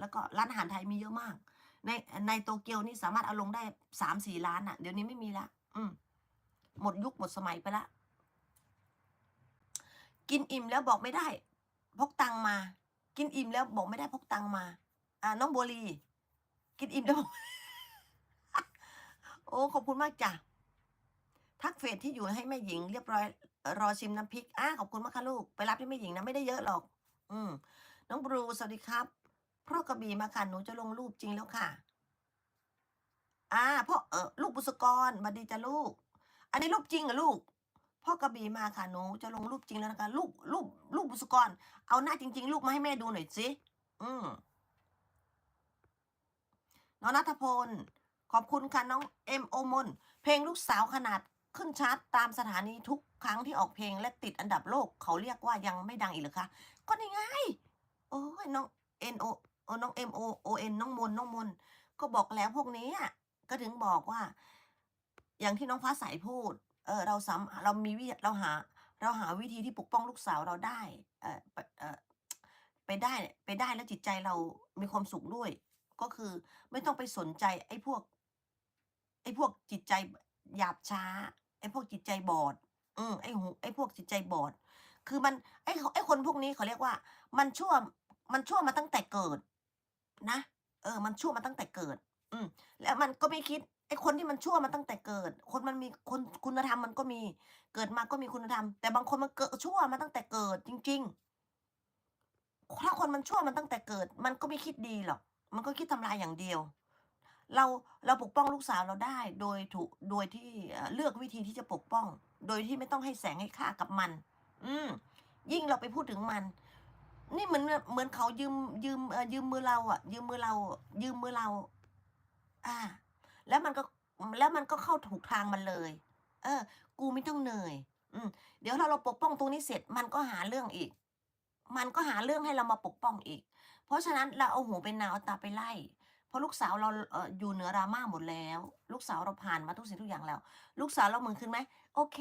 แล้วก็ร้านอาหารไทยมีเยอะมาก ในในโตเกียวนี่สามารถเอาลงได้สามสี่ล้านอะ่ะ เดี๋ยวนี้ไม่มีละอืม หมดยุคหมดสมัยไปละ กินอิ่มแล้วบอกไม่ได้ พกตังมา กินอิ่มแล้วบอกไม่ได้พกตังมา อ่าน้องโบลี กินอิ่มแล้วบอกโอ้ขอบคุณมากจ้ะทักเฟซที่อยู่ให้แม่หญิงเรียบร้อย รอชิมน้ำพริกอ่าขอบคุณมากค่ะลูก ไปรับที่แม่หญิงนะไม่ได้เยอะหรอก อืมน้องบรูสวัสดีครับ พ่อกระบี่มาค่ะ หนูจะลงรูปจริงแล้วค่ะ อ่าพ่อเออลูกบุษกรมาดีจ้ะลูก อันนี้รูปจริงเหรอลูก พ่อกระบี่มาค่ะ หนูจะลงรูปจริงแล้วนะคะ ลูกลูกลูกบุษกร เอาหน้าจริง ๆ ลูกมาให้แม่ดูหน่อยสิ อืมน้องนัทพล ขอบคุณค่ะน้องเอ็มโอมน เพลงลูกสาวขนาดขึ้นชาร์ตตามสถานีทุกครั้งที่ออกเพลงและติดอันดับโลก เขาเรียกว่ายังไม่ดังอีกเหรอคะ ก็นี่ไง โอ้ยน้องเอ็นโอ โอน้องเอ็มโอโอเอ็นน้องมนน้องมน ก็บอกแล้วพวกนี้อะก็ถึงบอกว่า อย่างที่น้องฟ้าใสพูด เออเราสามเรามีวิเราหา เราหาวิธีที่ปกป้องลูกสาวเราได้ เออไปเออไปได้ไปได้แล้วจิตใจเรามีความสุขด้วย ก็คือไม่ต้องไปสนใจ ไอ้พวก ไอ้พวกจิตใจหยาบช้า ไอ้พวกจิตใจบอด อืมไอ้หูไอ้พวกจิตใจบอด คือมันไอ้ไอ้คนพวกนี้เขาเรียกว่า มันชั่วมันชั่วมาตั้งแต่เกิด นะ เออ มันชั่วมาตั้งแต่เกิด อืม แล้วมันก็ไม่คิดไอ้คนที่มันชั่วมาตั้งแต่เกิด คนมันมีคนคุณธรรมมันก็มี เกิดมาก็มีคุณธรรม แต่บางคนมันเกิดชั่วมาตั้งแต่เกิดจริง ๆ ถ้าคนมันชั่วมันตั้งแต่เกิด มันก็ไม่คิดดีหรอก มันก็คิดทำลายอย่างเดียว เราเราปกป้องลูกสาวเราได้โดยถูกโดยที่เลือกวิธีที่จะปกป้อง โดยที่ไม่ต้องให้แสงให้ค่ากับมัน อืมยิ่งเราไปพูดถึงมัน นี่เหมือนเหมือนเขายืมยืมยืมมือเราอะ ยืมมือเรา ยืมมือเรา อ่า แล้วมันก็แล้วมันก็เข้าถูกทางมันเลย เออ กูไม่ต้องเหนื่อย อืมเดี๋ยวถ้าเราปกป้องตรงนี้เสร็จ มันก็หาเรื่องอีก มันก็หาเรื่องให้เรามาปกป้องอีก เพราะฉะนั้นเราเอาหูไปนาวเอาตาไปไล่ เพราะลูกสาวเราเอออยู่เหนือราม่าหมดแล้ว ลูกสาวเราผ่านมาทุกสิ่งทุกอย่างแล้ว ลูกสาวเรามือขึ้นไหมโอเค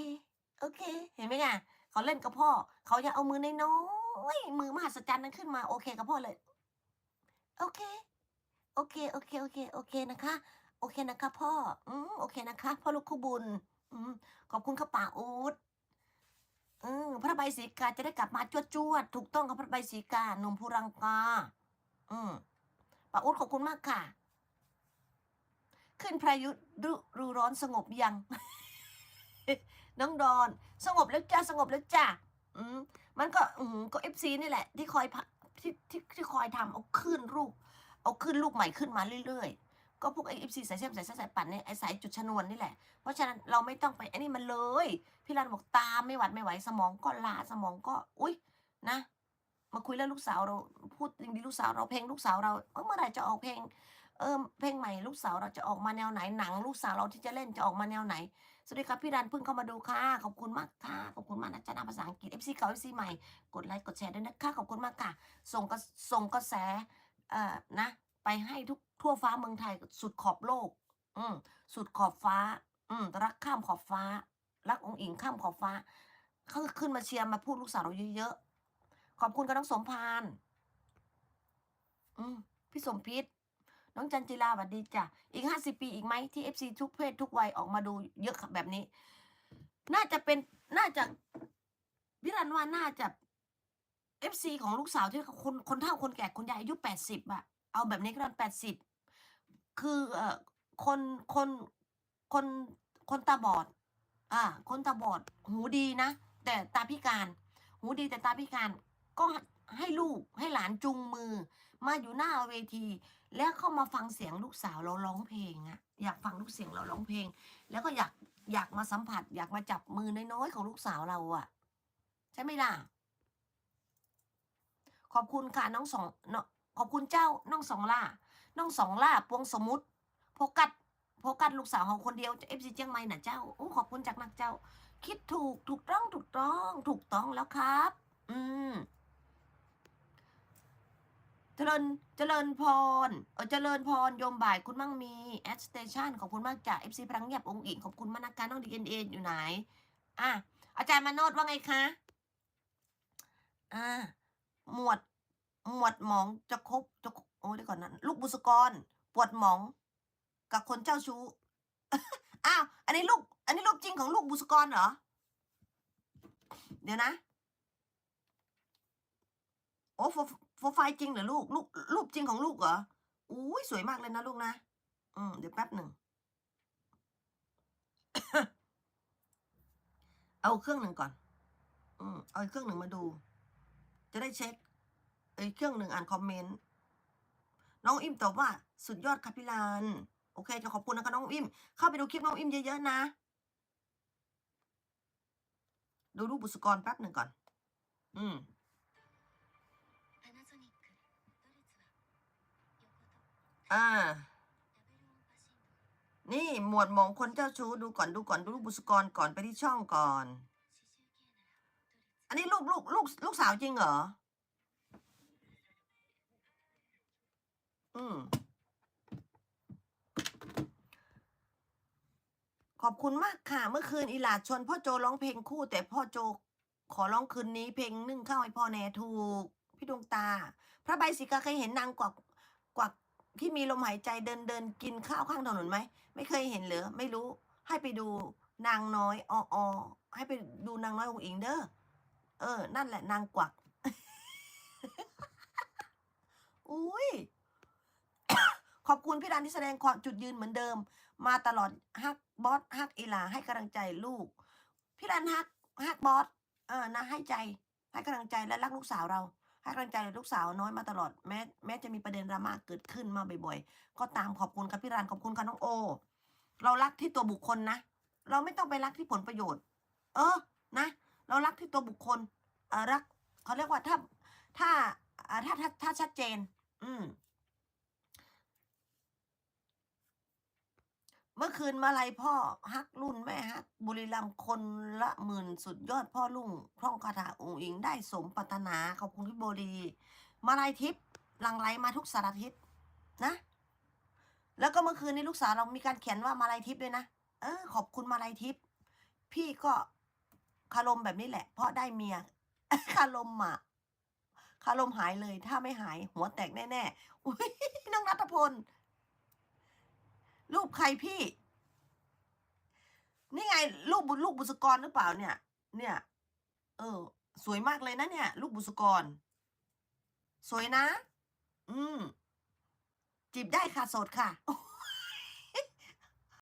โอเค เห็นไหมไงเขาเล่นกับพ่อ เขาจะเอามือใน้อย ๆมือมหัศจรรย์นั้นขึ้นมาโอเคกับพ่อเลย โอเค โอเค โอเค โอเค โอเคนะคะ โอเคนะคะ พ่อ อืมโอเคนะคะ พ่อลูกคู่บุญ อืมขอบคุณข้าป่าอูดอืมพระใบศรีกาจะได้กลับมาจวดจวดถูกต้องกับพระใบศรีกาหนุ่มภูรังกา อืมป้าอูดขอบคุณมากค่ะ ขึ้นพายุฤดูร้อนสงบยัง น้องดอน สงบแล้วจ้าสงบแล้วจ้าอืม มันก็อืมก็เอฟซีนี่แหละ ที่คอยที่ที่ที่คอยทำเอาขึ้นลูก เอาขึ้นลูกใหม่ขึ้นมาเรื่อยๆ ก็พวกไอเอฟซีสายเส้นสายสายปั่นเนี่ยไอสายจุดชนวนนี่แหละ เพราะฉะนั้นเราไม่ต้องไปไอันนี้มันเลย พี่รันบอกตามไม่หวัดไม่ไหวสมองก็ลาสมองก็ อุ้ยนะมาคุยเรื่องลูกสาวเราพูดจริงๆลูกสาวเราเพลงลูกสาวเราเมื่อไหร่จะออกเพลงเออเพลงใหม่ลูกสาวเราจะออกมาแนวไหนหนัง ลูกสาวเราที่จะเล่นจะออกมาแนวไหน สวัสดีครับพี่รันเพิ่งเข้ามาดูค่ะ ขอบคุณมากค่ะ ขอบคุณมากนะจ๊ะนาภาษาอังกฤษ FC เก่า FC ใหม่ กดไลค์กดแชร์ด้วยนะคะขอบคุณมากค่ะ ส่งกระส่งกระแสเอ่อนะ ไปให้ทุกทั่วฟ้าเมืองไทยสุดขอบโลก อืมสุดขอบฟ้า อืมรักข้ามขอบฟ้า รักองค์อิงข้ามขอบฟ้าเขาขึ้นมาเชียร์มาพูดลูกสาวเราเยอะๆขอบคุณกับน้องสมพานอืมพี่สมพิษ น้องจันจิลาสวัสดีจ้ะอีกห้าสิบปีอีกไหมที่เอฟซีทุกเพศทุกวัยออกมาดูเยอะแบบนี้ น่าจะเป็นน่าจะพี่รันว่าน่าจะเอฟซีของลูกสาวที่คนคนเฒ่าคนแก่คนใหญ่อายุแปดสิบอะเอาแบบนี้ก็ได้แปดสิบคือเอ่อคนคนคนคนตาบอด อ่า คนตาบอด หูดีนะ แต่ตาพิการ หูดีแต่ตาพิการ ก็ให้ลูกให้หลานจุงมือ มาอยู่หน้าเวที แล้วเข้ามาฟังเสียงลูกสาวเราร้องเพลงอะอยากฟังลูกเสียงเราร้องเพลง แล้วก็อยากอยากมาสัมผัส อยากมาจับมือน้อยๆของลูกสาวเราอะใช่ไหมล่ะ ขอบคุณค่ะน้องสองเนาะขอบคุณเจ้าน้องสองล่าน้องสองล่าปวงสมุทรโฟกัสโฟกัสลูกสาวของคนเดียวเอฟซีเจียงใหม่น่ะเจ้าโอ้ขอบคุณจากนักเจ้า คิดถูกถูกต้องถูกต้อง ถูกต้องแล้วครับ อืม เจริญเจริญพรเออเจริญพรโยมบ่ายคุณมั่งมีแอดสเตชันขอบคุณมากจากเอฟซีพลังเงียบองค์อิงขอบคุณมากนะคะน้องดีเอ็นเออยู่ไหน อะอาจารย์มาโนดว่าไงคะ อ่า หมวด หมวดหมองจะครบจะโอ้ยก่อนนะลูกบุษกร ปวดหมอง กับคนเจ้าชู้อ้าวอันนี้ลูก อันนี้รูปจริงของลูกบุษกรเหรอ เดี๋ยวนะ โอ้ โฟโฟไฟล์จริงเหรอลูกลูกรูปจริงของลูกเหรออุ้ยสวยมากเลยนะลูกนะ อืมเดี๋ยวแป๊บหนึ่ง เอาเครื่องหนึ่งก่อน อืมเอาเครื่องหนึ่งมาดู จะได้เช็คเอ้เครื่องหนึ่งอ่านคอมเมนต์น้องอิมตอบว่า สุดยอดค่ะพี่ลานโอเคจะขอบคุณนะคะน้องอิมเข้าไปดูคลิปน้องอิมเยอะๆนะ ดูรูปบุษกรแป๊บหนึ่งก่อน อืม อ่า นี่หมวดมองคนเจ้าชู้ดูก่อนดูก่อนดูลูกบุษกรก่อนไปที่ช่องก่อน อันนี้ลูกลูกลูกลูกสาวจริงเหรอ อืม ขอบคุณมากค่ะ เมื่อคืนอีหลาชวนพ่อโจร้องเพลงคู่ แต่พ่อโจขอร้องคืนนี้เพลงนึ่งเข้าวให้พ่อแน่ถูก พี่ดวงตา พระใบสิกาเคยเห็นนางกวักกวัก ที่มีลมหายใจเดินเดินกินข้าวข้างถนนไหมไม่เคยเห็นเหรอไม่รู้ ให้ไปดูนางน้อยอออให้ไปดูนางน้อยองอิงเด้อเออ นั่นแหละนางกวักอุ้ยขอบคุณพี่รันที่แสดงความจุดยืนเหมือนเดิม มาตลอดฮักบอสฮักอีลาให้กำลังใจลูก พี่รันฮักฮักบอสเออนะให้ใจให้กำลังใจและรักลูกสาวเรา ให้กำลังใจลูกสาวน้อยมาตลอดแม้แม้จะมีประเด็นดราม่าเกิดขึ้นมาบ่อยๆ ก็ตามขอบคุณครับพี่รันขอบคุณค่ะน้องโอ เรารักที่ตัวบุคคลนะ เราไม่ต้องไปรักที่ผลประโยชน์ เออนะ เรารักที่ตัวบุคคลเออรักเขาเรียกว่าถ้าถ้าถ้าถ้าถ้าชัดเจน อืมเมื่อคืนมาลัยพ่อฮักรุ่น บุรีรัมย์คนละหมื่นสุดยอดพ่อลุงพร่องคาถาองค์อิงได้สมปรารถนาขอบคุณพี่โบดีมาลัยทิพย์ลังไหลมาทุกสารทิศนะ แล้วก็เมื่อคืนนี้ลูกสาวเรามีการเขียนว่ามาลัยทิพย์ด้วยนะเออขอบคุณมาลัยทิพย์พี่ก็คารมแบบนี้แหละ เพราะได้เมียคารมอะคารมหายเลย ถ้าไม่หายหัวแตกแน่ๆอุ้ยน้องนัทพลรูปใครพี่ ไงลูกบุลูกบุษกรหรือเปล่าเนี่ย เนี่ย เออ สวยมากเลยนะเนี่ย ลูกบุษกร สวยนะ อืมจีบได้ค่ะโสดค่ะ